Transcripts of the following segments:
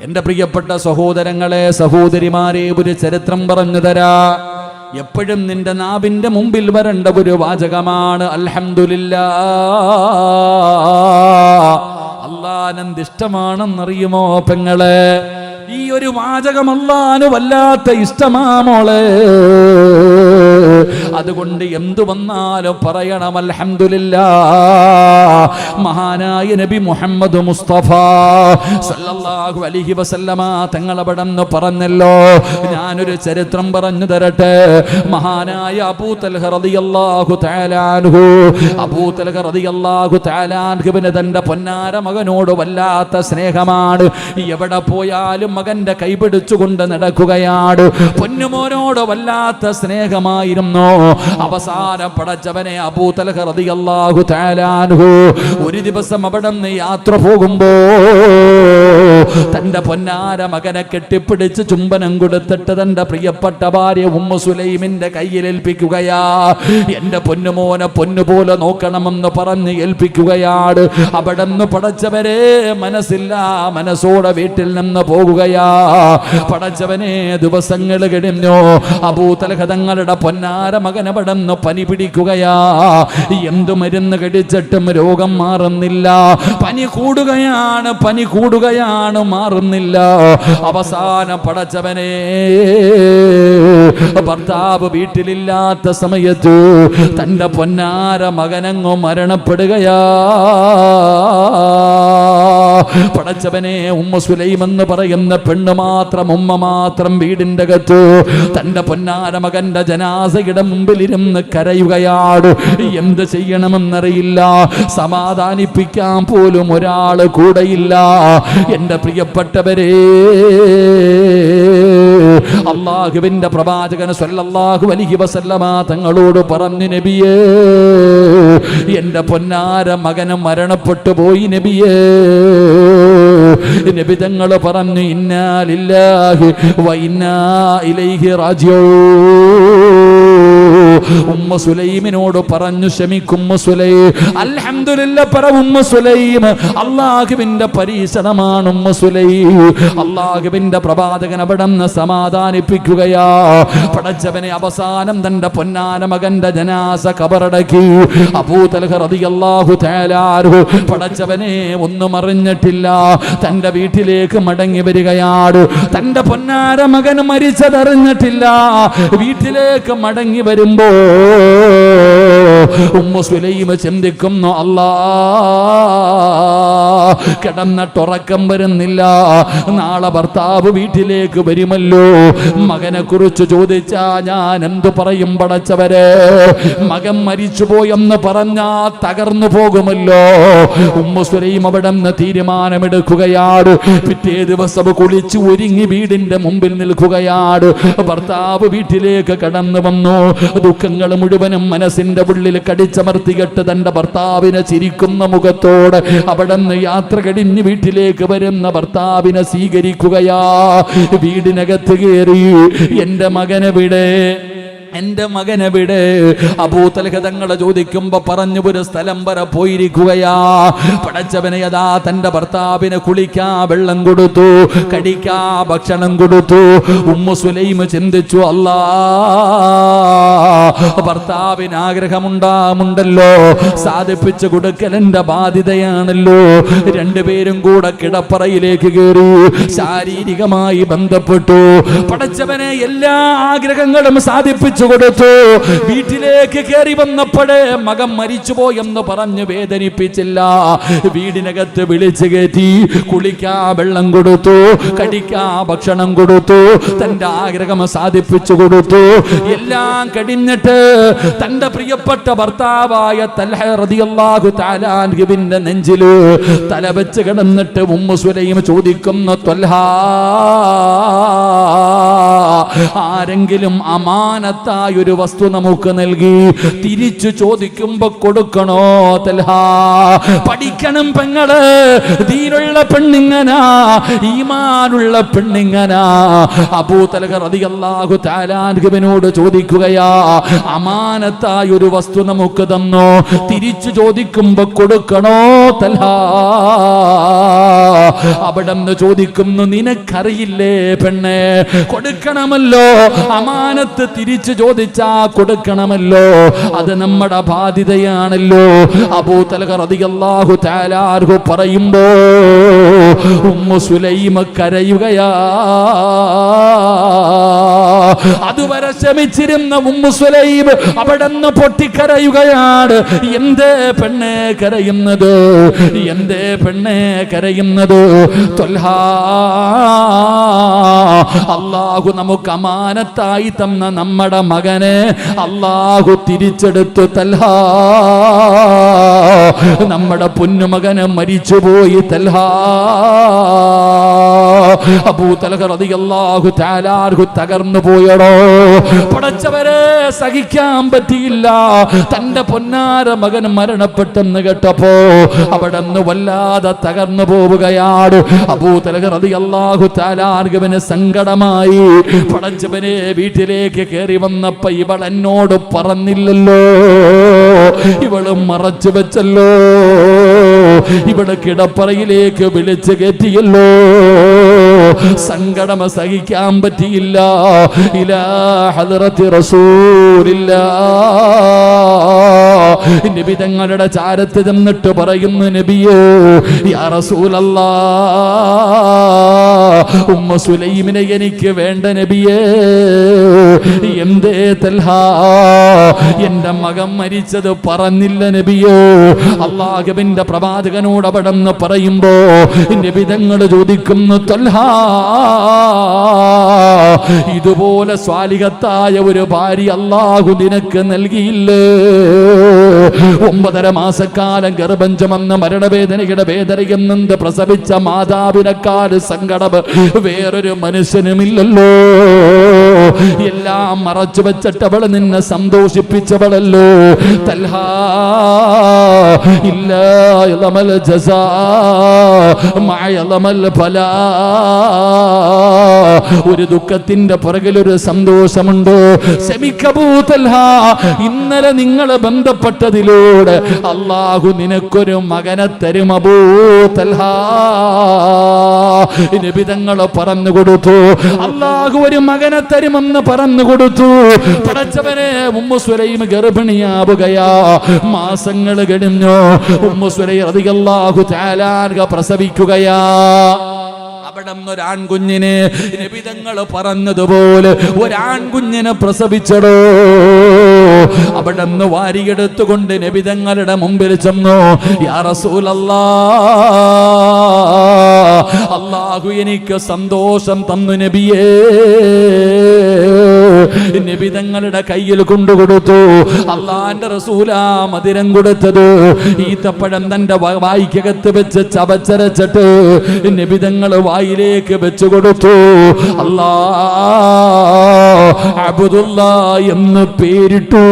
എന്റെ പ്രിയപ്പെട്ട സഹോദരങ്ങളെ സഹോദരിമാരെ ഒരു ചരിത്രം പറഞ്ഞു തരാ. എപ്പോഴും നിന്റെ നാവിന്റെ മുമ്പിൽ വരേണ്ട ഒരു വാചകമാണ് അൽഹംദുലില്ലാ. അള്ളാനന്ദിഷ്ടമാണെന്നറിയുമോ പെങ്ങളെ? ഈ ഒരു വാചകം അള്ളാന് വല്ലാത്ത ഇഷ്ടമാ മോളെ. അതുകൊണ്ട് എന്തു വന്നാലും പറയണം അൽഹംദുലില്ലാ. മഹാനായ നബി മുഹമ്മദ് മുസ്തഫ സല്ലല്ലാഹു അലൈഹി വസല്ലമ തങ്ങളവിടെന്ന് പറഞ്ഞല്ലോ ഞാനൊരു ചരിത്രം പറഞ്ഞു തരട്ടെ. മഹാനായ അബൂ തൽഹ റളിയല്ലാഹു അബൂ തൽഹ റളിയല്ലാഹു തന്റെ പൊന്നാര മകനോട് വല്ലാത്ത സ്നേഹമാണ്. എവിടെ പോയാലും മകന്റെ കൈപിടിച്ചുകൊണ്ട് നടക്കുകയാണ്. പൊന്നുമോനോട് വല്ലാത്ത സ്നേഹമായിരുന്നു. അവസാനം പടച്ചവനെ അബൂ തൽഹ റളിയല്ലാഹു തആല അൻഹു ഒരു ദിവസം അവിടെ നിന്ന് യാത്ര പോകുമ്പോ തന്റെ പൊന്നാര മകനെ കെട്ടിപ്പിടിച്ച് ചുംബനം കൊടുത്തിട്ട് തന്റെ പ്രിയപ്പെട്ട ഭാര്യ ഉമ്മ സുലൈമിന്റെ കയ്യിൽ ഏൽപ്പിക്കുകയാ. എന്റെ പൊന്നുമോനെ പൊന്നുപോലെ നോക്കണമെന്ന് പറഞ്ഞ് ഏൽപ്പിക്കുകയാണ്. അവിടെ നിന്ന് പടച്ചവരെ മനസ്സില്ല മനസ്സോടെ വീട്ടിൽ നിന്ന് പോകുകയാ. പടച്ചവനെ ദിവസങ്ങൾ കിടിഞ്ഞു അബൂതലഹതങ്ങളുടെ പൊന്നാര മകൻ അവിടെ പനി പിടിക്കുകയാ. എന്തു മരുന്ന് കടിച്ചിട്ടും രോഗം മാറുന്നില്ല. പനി കൂടുകയാണ് പനി കൂടുകയാണ് മാറുന്നില്ല. അവസാനം പടച്ചവനെ ഭർത്താവ് വീട്ടിലില്ലാത്ത സമയത്ത് തന്റെ പൊന്നാര മകനങ്ങോ മരണപ്പെടുകയാ. പടച്ചവനെ ഉമ്മ സുലൈം എന്ന് പറയുന്ന പെണ്ണ് മാത്രം ഉമ്മ മാത്രം വീടിന്റെ അകത്ത്. തന്റെ പൊന്നാര മകന്റെ ജനാസയുടെ മുമ്പിലിരുന്ന് കരയുകയാണ് എന്ത് ചെയ്യണമെന്നറിയില്ല. സമാധാനിപ്പിക്കാൻ പോലും ഒരാൾ കൂടെയില്ല. എന്റെ പ്രിയപ്പെട്ടവരെ അള്ളാഹുവിന്റെ പ്രവാചകൻ സല്ലല്ലാഹു അലിഹി വസല്ലമ തങ്ങളോട് പറഞ്ഞു നബിയേ എന്റെ പൊന്നാര മകന് മരണപ്പെട്ടു പോയി നബിയേ. നബി തങ്ങൾ പറഞ്ഞു ഇന്നാലില്ലാഹി വ ഇന്നാ ഇലൈഹി റാജിഊ ഉമ്മ സുലൈമിനോട് പറഞ്ഞു ക്ഷമിക്കും ഉമ്മ സുലൈം പറ ഉമ്മ സുലൈം അള്ളാഹുവിന്റെ പരീക്ഷണമാണ് ഉമ്മ സുലൈം. അള്ളാഹുവിന്റെ പ്രവാചകൻ അവിടെ നിന്ന് സമാധാനിപ്പിക്കുകയാ. പടച്ചവനെ അവസാനം തന്റെ പൊന്നാന മകന്റെ ജനാസ കബറടക്കി. അബൂതൽഹു പടച്ചവനെ ഒന്നും അറിഞ്ഞിട്ടില്ല. തന്റെ വീട്ടിലേക്ക് മടങ്ങി വരികയാണ് തന്റെ പൊന്നാര മകൻ മരിച്ചതറിഞ്ഞിട്ടില്ല. വീട്ടിലേക്ക് മടങ്ങി വരുമ്പോ ഉമ്മ സുലൈമ ചിന്തിക്കുന്നു അല്ലാ കിടന്നിട്ടുറക്കം വരുന്നില്ല. നാളെ ഭർത്താവ് വീട്ടിലേക്ക് വരുമല്ലോ. മകനെ കുറിച്ച് ചോദിച്ചാ ഞാൻ എന്തു പറയും പടച്ചവരെ? മകൻ മരിച്ചു പോയെന്ന് പറഞ്ഞാ തകർന്നു പോകുമല്ലോ. ഉമ്മ സുലൈം അവിടെ നിന്ന് തീരുമാനമെടുക്കുകയാണ്. പിറ്റേ ദിവസം കുളിച്ച് ഒരുങ്ങി വീടിന്റെ മുമ്പിൽ നിൽക്കുകയാണ്. ഭർത്താവ് വീട്ടിലേക്ക് കടന്നു വന്നു. ദുഃഖങ്ങൾ മുഴുവനും മനസ്സിന്റെ ഉള്ളിൽ കടിച്ചമർത്തി കെട്ട് തന്റെ ഭർത്താവിനെ ചിരിക്കുന്ന മുഖത്തോട് അവിടെ നിന്ന് യാത്ര കഴിഞ്ഞ് വീട്ടിലേക്ക് വരുന്ന ഭർത്താവിനെ സ്വീകരിക്കുകയാ. വീടിനകത്ത് കയറി എന്റെ മകനെവിടെ എന്റെ മകനെവിടെ അബൂതലഹ തങ്ങളെ ചോദിക്കുമ്പോ പറഞ്ഞു ഒരു സ്ഥലം വരെ പോയിരിക്കുകയാ. പടച്ചവനെ യഥാ തന്റെ ഭർത്താവിനെ കുളിക്കാ വെള്ളം കൊടുത്തു കടിക്കാ ഭക്ഷണം കൊടുത്തു. ഉമ്മ സുലൈമ ചിന്തിച്ചു അല്ലാ ഭർത്താവിന് ആഗ്രഹമുണ്ടാമുണ്ടല്ലോ സാധിപ്പിച്ചു കൊടുക്കൽ എന്റെ ബാധ്യതയാണല്ലോ. രണ്ടുപേരും കൂടെ കിടപ്പറയിലേക്ക് കയറി ശാരീരികമായി ബന്ധപ്പെട്ടു. പടച്ചവനെ എല്ലാ ആഗ്രഹങ്ങളും സാധിപ്പിച്ചു കൊടുത്തു. വീട്ടിലേക്ക് കയറി വന്നപ്പോഴേ മകൻ മരിച്ചുപോയെന്ന് പറഞ്ഞ് വേദനിപ്പിച്ചില്ല. വീടിനകത്ത് വിളിച്ചു കയറ്റി കുളിക്കാ വെള്ളം കൊടുത്തു കടിക്കാ ഭക്ഷണം കൊടുത്തു തന്റെ ആഗ്രഹം സാധിപ്പിച്ചു കൊടുത്തു. എല്ലാം കഴിഞ്ഞിട്ട് തന്റെ പ്രിയപ്പെട്ട ഭർത്താവായ തൽഹ റളിയല്ലാഹു തആല അൻഹുവിന്റെ നെഞ്ചിൽ തല വെച്ച് കിടന്നിട്ട് ഉമ്മ ചോദിക്കുന്നു ത്വൽഹാ ആരെങ്കിലും അമാനത്തായ ഒരു വസ്തു നമുക്ക് നൽകി തിരിച്ചു ചോദിക്കുമ്പോ കൊടുക്കണോ തൽഹാ? പഠിക്കണം പെങ്ങൾ ദീനുള്ള പെണ്ണിങ്ങനാ ഈമാനുള്ള പെണ്ണിങ്ങനാ. അബൂതലഹ റളിയല്ലാഹു തആല അൻഹുവിനോട് ചോദിക്കുകയാ അമാനത്തായ ഒരു വസ്തു നമുക്ക് തന്നോ? തിരിച്ചു ചോദിക്കുമ്പോ കൊടുക്കണോ തൽഹാ? അവിടെ നിന്ന് ചോദിക്കുന്നു നിനക്കറിയില്ലേ പെണ്ണെ കൊടുക്കണമല്ലോ. അമാനത്ത് തിരിച്ചു ചോദിച്ചാ കൊടുക്കണമല്ലോ അത് നമ്മുടെ ബാധ്യതയാണല്ലോ. അബൂതലക താലാർഹു പറയുമ്പോ ഉമ്മു സുലൈമ കരയുകയാ. അതുവരെ ശമിച്ചിരുന്ന ഉമ്മുസുലൈബ് അവിടെ നിന്ന് പൊട്ടിക്കരയുകയാണ്. എന്തേ പെണ്ണെ കരയുന്നത്? എന്തേ പെണ്ണെ കരയുന്നത്? അള്ളാഹു നമുക്ക് അമാനത്തായി തന്ന നമ്മുടെ മകനെ അള്ളാഹു തിരിച്ചെടുത്ത്. തൽഹാ നമ്മുടെ പൊന്നുമകന് മരിച്ചുപോയി. തൽഹാ അബൂതലഹ തആലാഹു തകർന്നു പോയടോ. പടച്ചവരെ സഹിക്കാൻ പറ്റിയില്ല. തന്റെ പൊന്നാര മകൻ മരണപ്പെട്ടെന്ന് കേട്ടപ്പോ അവിടെ വല്ലാതെ തകർന്നു പോവുകയാണ്. അബൂതലഹ റളിയല്ലാഹു തആലാഹുവിന് സങ്കടമായി. പടച്ചവനെ വീട്ടിലേക്ക് കയറി വന്നപ്പോ ഇവൾ എന്നോട് പറഞ്ഞില്ലല്ലോ. ഇവൾ മറച്ചു വെച്ചല്ലോ. ഇവിടെ കിടപ്പറയിലേക്ക് വിളിച്ചു കയറ്റിയല്ലോ സങ്കടം സഹിക്കാൻ പറ്റിയില്ല. ഇലാ ഹദറത്തി റസൂലില്ല. നബി തങ്ങളുടെ ചാരത്ത് ചെന്നിട്ട് പറയുന്നു നബിയോ യാ റസൂലല്ലാ ഉമ്മ സുലൈമിനെ എനിക്ക് വേണ്ട നബിയേ. എന്തേ തൽഹാ എന്റെ മകൻ മരിച്ചത് പറഞ്ഞില്ല നബിയോ. അള്ളാഹുബിന്റെ പ്രവാചകനോട് അവിടെ പറയുമ്പോ നബി ചോദിക്കുന്നു ഇതുപോലെ സ്വാലികത്തായ ഒരു ഭാര്യ അള്ളാഹു നിനക്ക് നൽകിയില്ലേ? ഒമ്പതര മാസക്കാലം ഗർഭം മരണവേദനയുടെ നിന്ന് പ്രസവിച്ച മാതാവിനെക്കാൾ സങ്കടം? വേറൊരു മനുഷ്യനുമില്ലല്ലോ. എല്ലാം മറച്ചു വെച്ചിട്ടവൾ നിന്നെ സന്തോഷിപ്പിച്ചവളല്ലോ. തൽഹാ ഇല്ല ജസാ ഒരു ദുഃഖത്തിന്റെ ഒരു സന്തോഷമുണ്ട്? ഇന്നലെ നിങ്ങൾ ബന്ധപ്പെട്ടതിലൂടെ അള്ളാഹു നിനക്കൊരു മകനെ തരും അബൂതൽഹ നിബിതങ്ങൾ പറഞ്ഞു കൊടുത്തു. അള്ളാഹു ഒരു മകനെ തരുമെന്ന് പറഞ്ഞു കൊടുത്തു. പടച്ചവനെ ഉമ്മു സുലൈം ഗർഭിണിയാവുകയാ. മാസങ്ങൾ കഴിഞ്ഞു. ഉമ്മു അധികം അള്ളാഹു തആല പ്രസവിക്കുകയാ. അവിടെ ഒരാൺകുഞ്ഞിനെ നിബിതങ്ങൾ പറഞ്ഞതുപോലെ ഒരാൺകുഞ്ഞിനെ പ്രസവിച്ചടോ. അവിടെ നിന്ന് വാരിയെടുത്തുകൊണ്ട് നബിതങ്ങളുടെ മുമ്പിൽ ചെന്നു. അള്ളാഹു എനിക്ക് സന്തോഷം തന്നു നബിയേ. നിബിതങ്ങളുടെ കയ്യിൽ കൊണ്ടുകൊടുത്തു. അള്ളാന്റെ റസൂല മധുരം കൊടുത്തത്. ഈത്തപ്പഴം തന്റെ വായിക്കകത്ത് വെച്ച് ചവച്ചരച്ചിട്ട് നിബിതങ്ങൾ വായിലേക്ക് വെച്ചു കൊടുത്തു. അല്ലാ അബുദുല്ല എന്ന് പേരിട്ടു.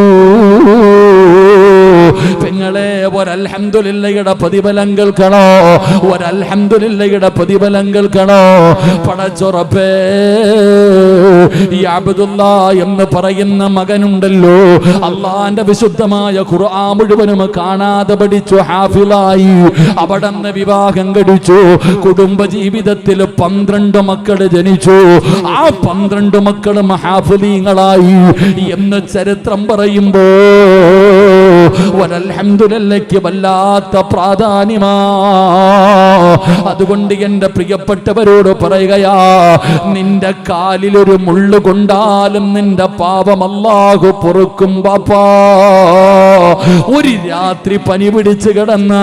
പെങ്ങളെ ഒരൽഹംദുലില്ലയുടെ പ്രതിഫലം കേൾക്കണോ ഒരൽഹംദുലില്ലയുടെ പ്രതിഫലം കേൾക്കണോ പടച്ചുറപ്പേ ഈ എന്ന് പറയുന്ന മകനുണ്ടല്ലോ. അള്ളാന്റെ വിശുദ്ധമായ ഖുർആൻ മുഴുവനും കാണാതെ പഠിച്ചു ഹാഫിലായി അവിടെ നിന്ന് വിവാഹം കഴിച്ചു കുടുംബ ജീവിതത്തിൽ പന്ത്രണ്ട് മക്കൾ ജനിച്ചു. ആ പന്ത്രണ്ട് മക്കളും ഹാഫിലീങ്ങളായി എന്ന് ചരിത്രം പറയുമ്പോ ഒരൽഹംദുലില്ലയ്ക്ക് വല്ലാത്ത പ്രാധാന്യമാ. അതുകൊണ്ട് എന്റെ പ്രിയപ്പെട്ടവരോട് പറയുകയാ നിന്റെ കാലിലൊരു മുള്ളു കൊണ്ടാലും നിന്റെ പാപം അല്ലാഹു പൊറുക്കും പാപ്പാ ഒരു രാത്രി പനി പിടിച്ച് കിടന്ന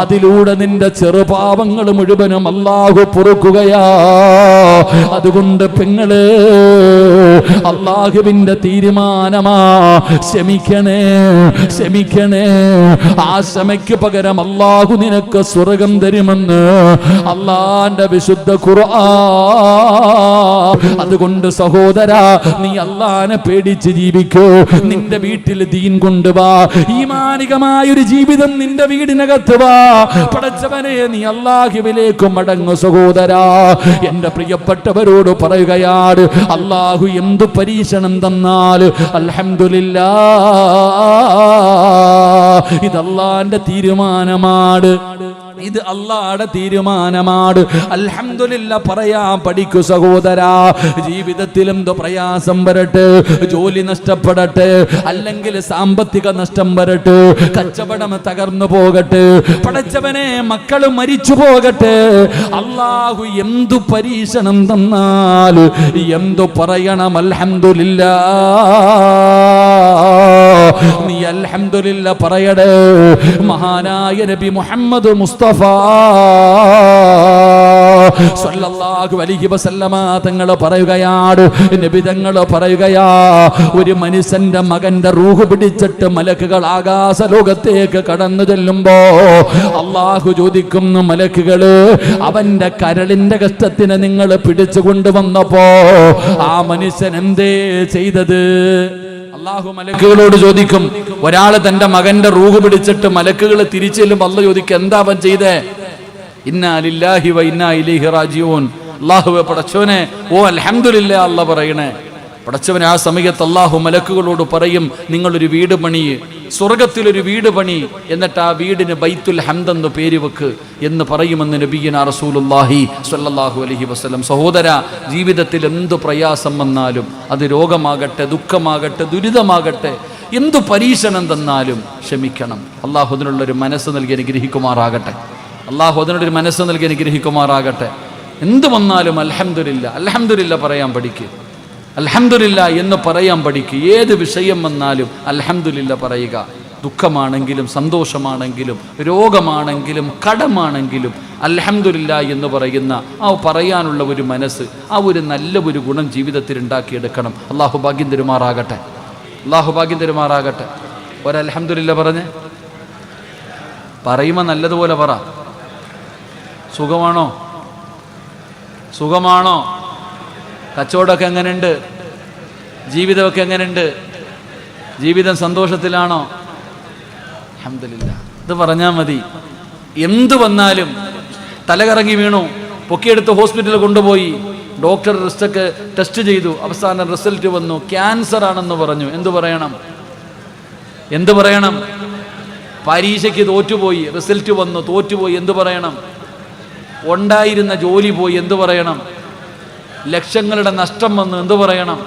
അതിലൂടെ നിന്റെ ചെറുപാപങ്ങൾ മുഴുവനും അല്ലാഹു പൊറുക്കുകയാ. അതുകൊണ്ട് പെങ്ങൾ അള്ളാഹുവിന്റെ തീരുമാനമാ ക്ഷമിക്കണേ. ക്ഷമിക്കണേ. ആ ശമയ്ക്ക് പകരം അള്ളാഹു നിനക്ക് സ്വർഗം തരുമെന്ന് അള്ളാന്റെ വിശുദ്ധ ഖുർആ അതുകൊണ്ട് സഹോദര നീ അള്ളാനെ പേടിച്ച് ജീവിക്കൂ. നിന്റെ വീട്ടിൽ ദീൻ കൊണ്ടുവാ ഈമാനികമായ ഒരു ജീവിതം നിന്റെ വീടിനകത്ത് വാ. പടച്ചവനെ നീ അള്ളാഹുവിലേക്ക് മടങ്ങു സഹോദര. എന്റെ പ്രിയപ്പെട്ടവരോട് പറയുകയാണ് അള്ളാഹു എന്തു പരീക്ഷണം തന്നാൽ? അൽഹംദുലില്ലാ. ഇതല്ലാന്റെ തീരുമാനമാണ്. ഇത് അള്ളാടെ തീരുമാനമാണ്. അൽഹംദുലില്ല പറയാ പഠിക്കു സഹോദരാ ജീവിതത്തിൽ പ്രയാസം വരട്ടെ ജോലി നഷ്ടപ്പെടട്ടെ അല്ലെങ്കിൽ സാമ്പത്തിക നഷ്ടം വരട്ടെ കച്ചവടം തകർന്നു പോകട്ടെ പടച്ചവനെ മക്കൾ മരിച്ചു പോകട്ടെ അള്ളാഹു എന്തു പരീക്ഷണം തന്നാൽ എന്തു പറയണം അൽഹംദുലില്ല. നീ അൽഹംദുലില്ല പറയടേ. മഹാനായ നബി മുഹമ്മദ് മുസ്തഫ. സല്ലല്ലാഹു അലൈഹി വസല്ലമ പറയുകയാണ് നബി പറയുകയാ ഒരു മനുഷ്യന്റെ മകന്റെ റൂഹ് പിടിച്ചിട്ട് മലക്കുകൾ ആകാശ ലോകത്തേക്ക് കടന്നു ചെല്ലുമ്പോ അള്ളാഹു ചോദിക്കുന്നു മലക്കുകൾ അവന്റെ കരളിന്റെ കഷ്ടത്തിന് നിങ്ങൾ പിടിച്ചു കൊണ്ടുവന്നപ്പോ ആ മനുഷ്യൻ എന്തേ ചെയ്തത്? അള്ളാഹു മലക്കുകളോട് ചോദിക്കും ഒരാൾ തന്റെ മകന്റെ റൂഹ് പിടിച്ചിട്ട് മലക്കുകൾ തിരിച്ചെല്ലും? അല്ല ചോദിക്കും എന്താ അവൻ ചെയ്തേ? ഇന്നാലില്ലാഹി വ ഇന്നാ ഇലൈഹി റാജിഊൻ. അല്ലാഹുവേ പടച്ചവനെ ഓ അൽഹംദുലില്ലാ അല്ല പറയണേ. പടച്ചവൻ ആ സമയത്ത് അള്ളാഹു മലക്കുകളോട് പറയും നിങ്ങളൊരു വീട് പണി സ്വർഗത്തിലൊരു വീട് പണി എന്നിട്ട് ആ വീടിന് ബൈത്തുൽ ഹംദെന്ന് പേര് വെക്ക് എന്ന് പറയുമെന്ന് നബീന റസൂലുല്ലാഹി സല്ലാഹു അലഹി വസ്ലം സഹോദര ജീവിതത്തിൽ എന്തു പ്രയാസം വന്നാലും അത് രോഗമാകട്ടെ ദുഃഖമാകട്ടെ ദുരിതമാകട്ടെ എന്തു പരീക്ഷണം തന്നാലും ക്ഷമിക്കണം. അള്ളാഹു അതിനുള്ളൊരു മനസ്സ് നൽകി അനുഗ്രഹിക്കുമാറാകട്ടെ. അള്ളാഹു ഒരു മനസ്സ് നൽകി അനുഗ്രഹിക്കുമാറാകട്ടെ. എന്ത് വന്നാലും അൽഹംദുലില്ല അൽഹംദുലില്ല പറയാൻ പഠിക്കുക അൽഹംദുലില്ല എന്ന് പറയാൻ പഠിക്കുക ഏത് വിഷയം വന്നാലും അലഹമില്ല പറയുക. ദുഃഖമാണെങ്കിലും സന്തോഷമാണെങ്കിലും രോഗമാണെങ്കിലും കടമാണെങ്കിലും അലഹമില്ല എന്ന് പറയുന്ന ആ പറയാനുള്ള ഒരു മനസ്സ് ആ ഒരു നല്ല ഒരു ഗുണം ജീവിതത്തിൽ ഉണ്ടാക്കിയെടുക്കണം. അള്ളാഹു ഭാഗ്യം തരുമാറാകട്ടെ. അള്ളാഹു ഭാഗ്യം തരുമാറാകട്ടെ. ഒരലഹമില്ല പറഞ്ഞ്. പറയുമ്പോൾ നല്ലതുപോലെ പറ. സുഖമാണോ? സുഖമാണോ? കച്ചവടമൊക്കെ എങ്ങനെയുണ്ട്? ജീവിതമൊക്കെ എങ്ങനെയുണ്ട്? ജീവിതം സന്തോഷത്തിലാണോ? അഹമ്മദില്ല ഇത് പറഞ്ഞാൽ മതി. എന്തു വന്നാലും തലകറങ്ങി വീണു പൊക്കിയെടുത്ത് ഹോസ്പിറ്റലിൽ കൊണ്ടുപോയി ഡോക്ടർ റിസ്റ്റൊക്കെ ടെസ്റ്റ് ചെയ്തു അവസാനം റിസൾട്ട് വന്നു ക്യാൻസർ ആണെന്ന് പറഞ്ഞു. എന്തു പറയണം? എന്തു പറയണം? പരീക്ഷയ്ക്ക് തോറ്റുപോയി റിസൾട്ട് വന്നു തോറ്റുപോയി എന്തു പറയണം? ഉണ്ടായിരുന്ന ജോലി പോയി എന്തു പറയണം? ലക്ഷങ്ങളുടെ നഷ്ടം വന്ന് എന്തു പറയണം?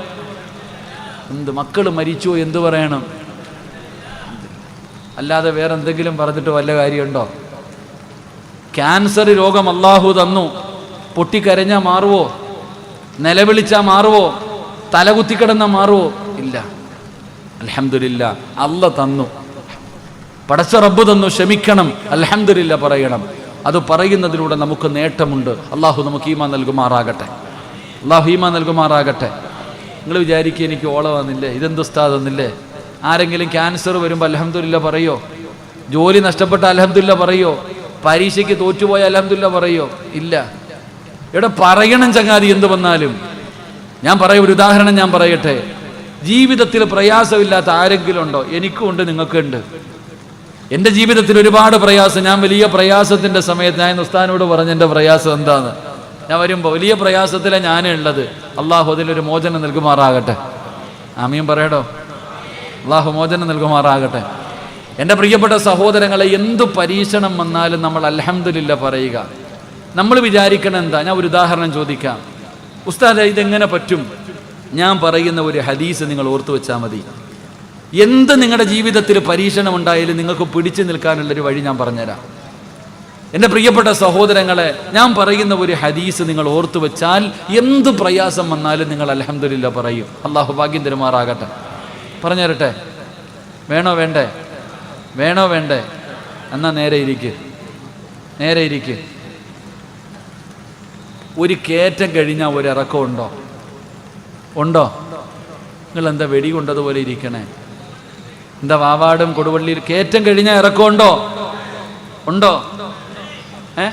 എന്ത് മക്കൾ മരിച്ചു എന്തു പറയണം? അല്ലാതെ വേറെ എന്തെങ്കിലും പറഞ്ഞിട്ട് വല്ല കാര്യമുണ്ടോ? ക്യാൻസർ രോഗം അള്ളാഹു തന്നു. പൊട്ടിക്കരഞ്ഞാൽ മാറുവോ? നിലവിളിച്ചാൽ മാറുവോ? തലകുത്തിക്കിടന്നാൽ മാറുവോ? ഇല്ല. അലഹമില്ല അല്ല തന്നു. പടച്ച റബ്ബ് തന്നു ക്ഷമിക്കണം. അലഹമില്ല പറയണം. അത് പറയുന്നതിലൂടെ നമുക്ക് നേട്ടമുണ്ട്. അള്ളാഹു നമുക്ക് ഈമാ നൽകുമാറാകട്ടെ. അള്ളാഹു ഈമാ നൽകുമാറാകട്ടെ. നിങ്ങൾ വിചാരിക്കുക എനിക്ക് ഓള വന്നില്ലേ ഇതെന്ത് ഉസ്താദ് വന്നില്ലേ? ആരെങ്കിലും ക്യാൻസർ വരുമ്പോൾ അലഹമില്ല പറയോ? ജോലി നഷ്ടപ്പെട്ട അലഹമില്ല പറയോ? പരീക്ഷയ്ക്ക് തോറ്റുപോയ അലഹമില്ല പറയോ? ഇല്ല. ഇവിടെ പറയണം ചങ്ങാതി എന്ത് വന്നാലും. ഞാൻ പറയും ഒരു ഉദാഹരണം ഞാൻ പറയട്ടെ. ജീവിതത്തിൽ പ്രയാസമില്ലാത്ത ആരെങ്കിലും ഉണ്ടോ? എനിക്കും ഉണ്ട് നിങ്ങൾക്കുണ്ട് എന്റെ ജീവിതത്തിൽ ഒരുപാട് പ്രയാസം ഞാൻ വലിയ പ്രയാസത്തിന്റെ സമയത്ത് ഞാൻ ഉസ്താനോട് പറഞ്ഞ എന്റെ പ്രയാസം എന്താണ് ഞാൻ വരുമ്പോൾ വലിയ പ്രയാസത്തിലാണ് ഞാനുള്ളത് അള്ളാഹു അതിലൊരു മോചനം നൽകുമാറാകട്ടെ. ആമിയും പറയടോ? അള്ളാഹു മോചനം നൽകുമാറാകട്ടെ. എന്റെ പ്രിയപ്പെട്ട സഹോദരങ്ങളെ എന്തു പരീക്ഷണം വന്നാലും നമ്മൾ അലഹമില്ല പറയുക. നമ്മൾ വിചാരിക്കണം എന്താ? ഞാൻ ഒരു ഉദാഹരണം ചോദിക്കാം. ഉസ്താദ് ഇതെങ്ങനെ പറ്റും? ഞാൻ പറയുന്ന ഒരു ഹദീസ് നിങ്ങൾ ഓർത്തു വെച്ചാൽ മതി. എന്ത് നിങ്ങളുടെ ജീവിതത്തിൽ പരീക്ഷണം ഉണ്ടായാലും നിങ്ങൾക്ക് പിടിച്ചു നിൽക്കാനുള്ളൊരു വഴി ഞാൻ പറഞ്ഞുതരാം. എന്റെ പ്രിയപ്പെട്ട സഹോദരങ്ങളെ ഞാൻ പറയുന്ന ഒരു ഹദീസ് നിങ്ങൾ ഓർത്തു വെച്ചാൽ എന്ത് പ്രയാസം വന്നാലും നിങ്ങൾ അലഹമില്ല പറയും. അള്ളാഹു ഭാഗ്യം തരുമാറാകട്ടെ. പറഞ്ഞു തരട്ടെ വേണോ വേണ്ടേ? വേണോ വേണ്ടേ? എന്നാ നേരെ ഇരിക്ക്. നേരെ ഇരിക്ക്. ഒരു കയറ്റം കഴിഞ്ഞാൽ ഒരു ഇറക്കം ഉണ്ടോ? ഉണ്ടോ? നിങ്ങൾ എന്താ വെടി കൊണ്ടതുപോലെ ഇരിക്കണേ? എന്താ വാവാടും കൊടുവള്ളിയിൽ കയറ്റം കഴിഞ്ഞാൽ ഇറക്കമുണ്ടോ ഉണ്ടോ? ഏ?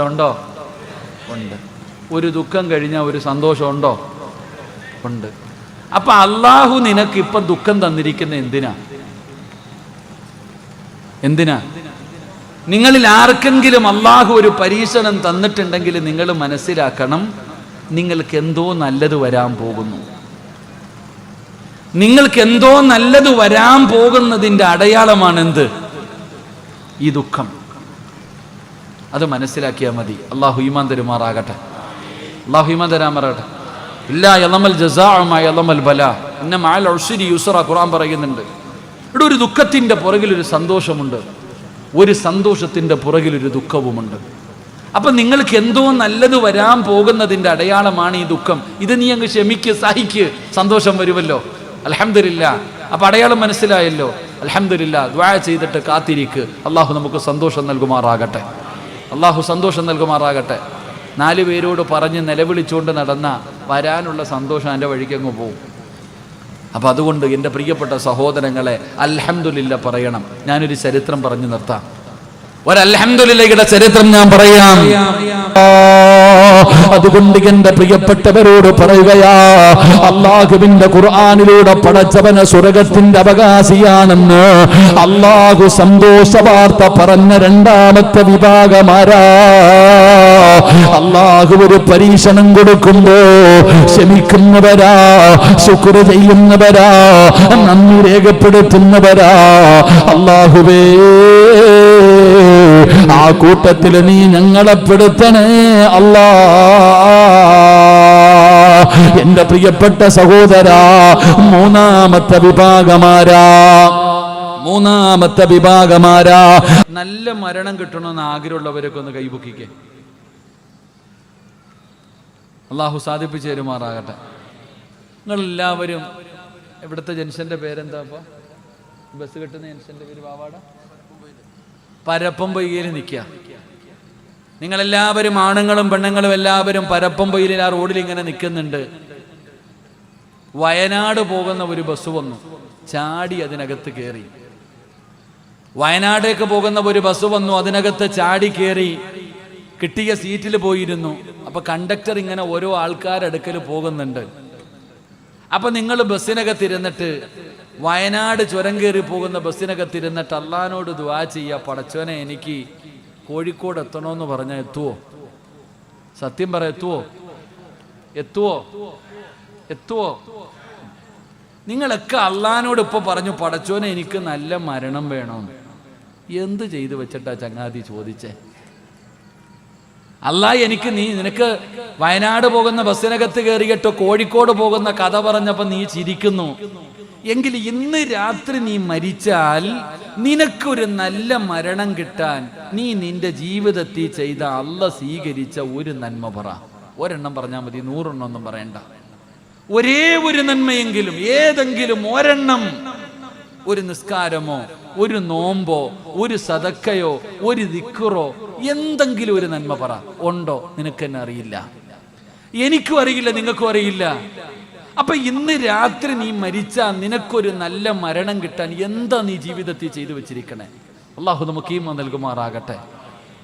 ഉണ്ടോ? ഉണ്ട്. ഒരു ദുഃഖം കഴിഞ്ഞാൽ ഒരു സന്തോഷമുണ്ടോ ഉണ്ട്? അപ്പൊ അള്ളാഹു നിനക്ക് ഇപ്പം ദുഃഖം തന്നിരിക്കുന്ന എന്തിനാ? എന്തിനാ? നിങ്ങളിൽ ആർക്കെങ്കിലും അള്ളാഹു ഒരു പരീക്ഷണം തന്നിട്ടുണ്ടെങ്കിൽ നിങ്ങൾ മനസ്സിലാക്കണം നിങ്ങൾക്ക് എന്തോ നല്ലത് വരാൻ പോകുന്നു. നിങ്ങൾക്ക് എന്തോ നല്ലത് വരാൻ പോകുന്നതിന്റെ അടയാളമാണ് എന്ത് ഈ ദുഃഖം. അത് മനസ്സിലാക്കിയാൽ മതി. അള്ളാഹു ഈമാൻ തരുമാറാകട്ടെ. അള്ളാഹു ഈമാൻ തരാമാറാകട്ടെ ഇല്ല യലമൽ ജസാഅമായ യലമൽ ബല. എന്നെ മാൽ ഒഴ്സിരി യുസറ ഖുറാൻ പറയുന്നുണ്ട്. ഇവിടെ ഒരു ദുഃഖത്തിന്റെ പുറകിലൊരു സന്തോഷമുണ്ട്. ഒരു സന്തോഷത്തിന്റെ പുറകിലൊരു ദുഃഖവുമുണ്ട്. അപ്പം നിങ്ങൾക്ക് എന്തോ നല്ലത് വരാൻ പോകുന്നതിന്റെ അടയാളമാണ് ഈ ദുഃഖം. ഇത് നീ അങ്ങ് ക്ഷമിക്ക് സഹിക്ക് സന്തോഷം വരുമല്ലോ. അലഹമില്ല അപ്പം അടയാളം മനസ്സിലായല്ലോ. അലഹമില്ല ദ്വായ ചെയ്തിട്ട് കാത്തിരിക്ക്. അള്ളാഹു നമുക്ക് സന്തോഷം നൽകുമാറാകട്ടെ. അള്ളാഹു സന്തോഷം നൽകുമാറാകട്ടെ. നാല് പേരോട് പറഞ്ഞ് നിലവിളിച്ചുകൊണ്ട് നടന്ന വരാനുള്ള സന്തോഷം എന്റെ വഴിക്കങ്ങ് പോവും. അപ്പം അതുകൊണ്ട് എന്റെ പ്രിയപ്പെട്ട സഹോദരങ്ങളെ അൽഹംദുലില്ല പറയണം. ഞാനൊരു ചരിത്രം പറഞ്ഞു നിർത്താം. ഒരു അൽഹംദുലില്ലയുടെ ചരിത്രം ഞാൻ പറയാം. അതുകൊണ്ട് എന്റെ പ്രിയപ്പെട്ടവരോട് പറയുകയാ അള്ളാഹുവിന്റെ ഖുർആാനിലൂടെ പടച്ചവന സ്വർഗത്തിന്റെ അവകാശിയാണെന്ന് അള്ളാഹു സന്തോഷ വാർത്ത പറഞ്ഞ രണ്ടാമത്തെ വിഭാഗമാരാ അള്ളാഹു ഒരു പരീക്ഷണം കൊടുക്കുമ്പോ ക്ഷമിക്കുന്നവരാ ശുക്ര ചെയ്യുന്നവരാ നന്ദി രേഖപ്പെടുത്തുന്നവരാ. അള്ളാഹുവേ കൂട്ടത്തിൽ നീ ഞങ്ങളെ പെടുത്തണേ അല്ലാ. എന്റെ പ്രിയപ്പെട്ട സഹോദര മൂന്നാമത്തെ വിഭാഗമാരാ. മൂന്നാമത്തെ വിഭാഗമാരാ. നല്ല മരണം കിട്ടണമെന്ന് ആഗ്രഹമുള്ളവരൊക്കെ ഒന്ന് കൈപൊക്കിക്കേ. അള്ളാഹു സാധിപ്പിച്ചു തരുമാറാകട്ടെ. നിങ്ങളെല്ലാവരും ഇവിടുത്തെ ജൻഷന്റെ പേരെന്താ അപ്പൊ? ബസ് കിട്ടുന്ന ജൻഷന്റെ പേര് പാവാട പരപ്പം പൊയ്യയിൽ നിൽക്കുക. നിങ്ങളെല്ലാവരും ആണുങ്ങളും പെണ്ണുങ്ങളും എല്ലാവരും പരപ്പം ആ റോഡിൽ ഇങ്ങനെ നിൽക്കുന്നുണ്ട്. വയനാട് പോകുന്ന ഒരു ബസ് വന്നു. ചാടി അതിനകത്ത് കയറി. വയനാടേക്ക് പോകുന്ന ഒരു ബസ് വന്നു. അതിനകത്ത് ചാടി കയറി. കിട്ടിയ സീറ്റിൽ പോയിരുന്നു. അപ്പൊ കണ്ടക്ടർ ഇങ്ങനെ ഓരോ ആൾക്കാരടുക്കൽ പോകുന്നുണ്ട്. അപ്പൊ നിങ്ങൾ ബസ്സിനകത്ത് ഇരുന്നിട്ട് വയനാട് ചുരം കയറി പോകുന്ന ബസ്സിനകത്ത് ഇരുന്നിട്ട് അള്ളഹാനോട് ദുവാ ചെയ്യുക പടച്ചോനെ എനിക്ക് കോഴിക്കോട് എത്തണമെന്ന് പറഞ്ഞാൽ എത്തുവോ? സത്യം പറ എത്തുവോ? എത്തുവോ? എത്തുവോ? നിങ്ങളൊക്കെ അള്ളഹാനോട് ഇപ്പൊ പറഞ്ഞു പടച്ചോനെ എനിക്ക് നല്ല മരണം വേണമെന്ന് എന്ത് ചെയ്തു വെച്ചിട്ടാ ചങ്ങാതി ചോദിച്ചേ? അല്ല എനിക്ക് നീ നിനക്ക് വയനാട് പോകുന്ന ബസ്സിനകത്ത് കയറിയിട്ട് കോഴിക്കോട് പോകുന്ന കഥ പറഞ്ഞപ്പോ നീ ചിരിക്കുന്നു. എങ്കിൽ ഇന്ന് രാത്രി നീ മരിച്ചാൽ നിനക്കൊരു നല്ല മരണം കിട്ടാൻ നീ നിന്റെ ജീവിതത്തിൽ ചെയ്ത അല്ല സ്വീകരിച്ച ഒരു നന്മ പറ. ഒരെണ്ണം പറഞ്ഞാൽ മതി നൂറെണ്ണം ഒന്നും പറയണ്ട. ഒരേ ഒരു നന്മയെങ്കിലും ഏതെങ്കിലും ഒരെണ്ണം ഒരു നിസ്കാരമോ ഒരു നോമ്പോ ഒരു സതക്കയോ ഒരു ദിക്കുറോ എന്തെങ്കിലും ഒരു നന്മ പറ. ഉണ്ടോ? നിനക്ക് എന്നെ അറിയില്ല. എനിക്കും അറിയില്ല നിങ്ങൾക്കും അറിയില്ല. അപ്പൊ ഇന്ന് രാത്രി നീ മരിച്ചാൽ നിനക്കൊരു നല്ല മരണം കിട്ടാൻ എന്താ നീ ജീവിതത്തിൽ ചെയ്തു വെച്ചിരിക്കണേ? അള്ളാഹു നമുക്ക് ഈ നൽകുമാറാകട്ടെ.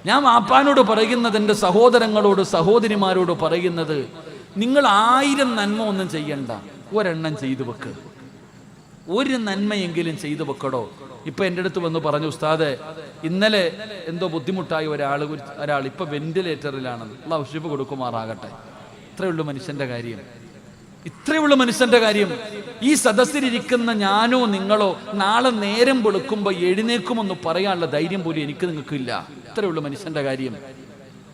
ഞാൻ ആപ്പാനോട് പറയുന്നത് എന്റെ സഹോദരങ്ങളോട് സഹോദരിമാരോട് പറയുന്നത് നിങ്ങൾ ആയിരം നന്മ ഒന്നും ചെയ്യണ്ട. ഒരെണ്ണം ചെയ്തു വെക്ക്. ഒരു നന്മയെങ്കിലും ചെയ്തു വെക്കടോ. ഇപ്പൊ എന്റെ അടുത്ത് വന്ന് പറഞ്ഞു ഉസ്താദെ ഇന്നലെ എന്തോ ബുദ്ധിമുട്ടായി ഒരാൾ ഒരാൾ ഇപ്പം വെന്റിലേറ്ററിലാണെന്ന്. ഉള്ള ഔഷിപ്പ് കൊടുക്കുമാറാകട്ടെ. ഇത്രയുള്ളൂ മനുഷ്യന്റെ കാര്യം. ഇത്രയുള്ള മനുഷ്യന്റെ കാര്യം. ഈ സദസ്സിലിരിക്കുന്ന ഞാനോ നിങ്ങളോ നാളെ നേരം വെളുക്കുമ്പോൾ എഴുന്നേക്കുമെന്ന് പറയാനുള്ള ധൈര്യം പോലും എനിക്ക് നിങ്ങൾക്കില്ല. ഇത്രയുള്ള മനുഷ്യന്റെ കാര്യം.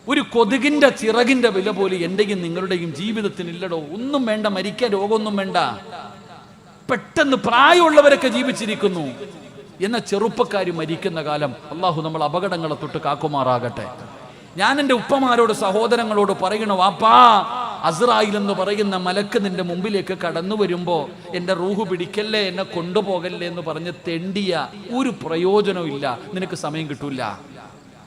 ഒരു കൊതുകിന്റെ ചിറകിന്റെ വില പോലെ എന്റെയും നിങ്ങളുടെയും ജീവിതത്തിനില്ലടോ. ഒന്നും വേണ്ട മരിക്കാൻ രോഗമൊന്നും വേണ്ട. പെട്ടെന്ന് പ്രായമുള്ളവരൊക്കെ ജീവിച്ചിരിക്കുന്നു. എന്ന ചെറുപ്പക്കാർ മരിക്കുന്ന കാലം അള്ളാഹു നമ്മൾ അപകടങ്ങളെ തൊട്ട് കാക്കുമാറാകട്ടെ. ഞാൻ എന്റെ ഉപ്പമാരോട് സഹോദരങ്ങളോട് പറയണു വാപ്പാ അസ്രായിൽ എന്ന് പറയുന്ന മലക്ക് നിന്റെ മുമ്പിലേക്ക് കടന്നു വരുമ്പോൾ എന്റെ റൂഹ് പിടിക്കല്ലേ എന്നെ കൊണ്ടുപോകല്ലേ എന്ന് പറഞ്ഞ് തെണ്ടിയ ഒരു പ്രയോജനവും നിനക്ക് സമയം കിട്ടൂല.